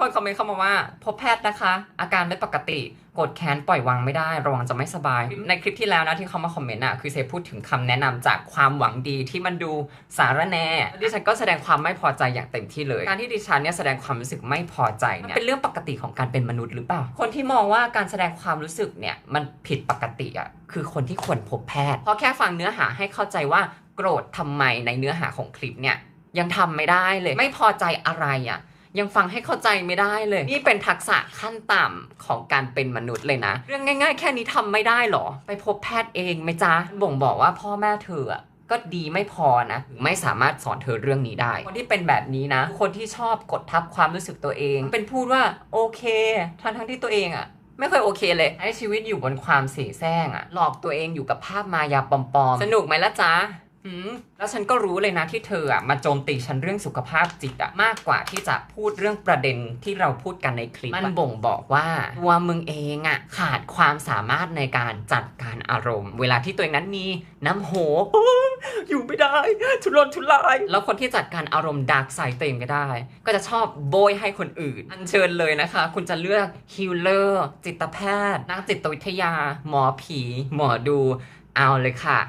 คนคอมเมนต์เข้ามาว่า พบแพทย์นะคะ อาการไม่ปกติโกรธแค้นปล่อยวางไม่ได้ระวังจะไม่สบาย ในคลิปที่แล้วนะที่เขามาคอมเมนต์อะคือเซพูดถึงคำแนะนำจากความหวังดีที่มันดูสารแน่ดิฉันก็แสดงความไม่พอใจอย่างเต็มที่เลย การที่ดิฉันเนี่ยแสดงความรู้สึกไม่พอใจเนี่ยเป็นเรื่องปกติของการเป็นมนุษย์หรือเปล่า คนที่มองว่าการแสดงความรู้สึกเนี่ยมันผิดปกติอะคือคนที่ควรพบแพทย์เพราะแค่ฟังเนื้อหาให้เข้าใจว่าโกรธทำไมในเนื้อหาของคลิปเนี่ยยังทำไม่ได้เลย ไม่พอใจอะไรอะ ยังฟังให้เข้าใจไม่ได้เลย นี่เป็นทักษะขั้นต่ำของการเป็นมนุษย์เลยนะ เรื่องง่าย ๆ แค่นี้ทำไม่ได้หรอ ไปพบแพทย์เองไหมจ๊ะบ่งบอกว่าพ่อแม่เธออะก็ดีไม่พอนะไม่สามารถสอนเธอเรื่องนี้ได้ คนที่เป็นแบบนี้นะ คนที่ชอบกดทับความรู้สึกตัวเอง เป็นพูดว่าโอเค ทั้งทั้งที่ตัวเองอะไม่เคยโอเคเลยให้ชีวิตอยู่บนความเสียแซงอะหลอกตัวเองอยู่กับภาพมายาปลอมๆ สนุกไหมล่ะจ๊ะ หืมแล้วฉันก็รู้เลยนะที่เธออะมาโจมตีฉันเรื่องสุขภาพจิตอะมากกว่าที่จะพูดเรื่องประเด็นที่เราพูดกันในคลิปมันบ่งบอกว่าตัวมึงเองอะขาดความสามารถในการจัดการอารมณ์ เวลาที่ตัวเองนั้นมีน้ำโหอยู่ไม่ได้ทุรนทุรายแล้วคนที่จัดการอารมณ์ดาร์กไซด์ตัวเองไม่ได้ ก็จะชอบโบยให้คนอื่น อันเชิญเลยนะคะ คุณจะเลือกฮิลเลอร์จิตแพทย์นักจิตวิทยา หมอผี หมอดูเอาเลยค่ะ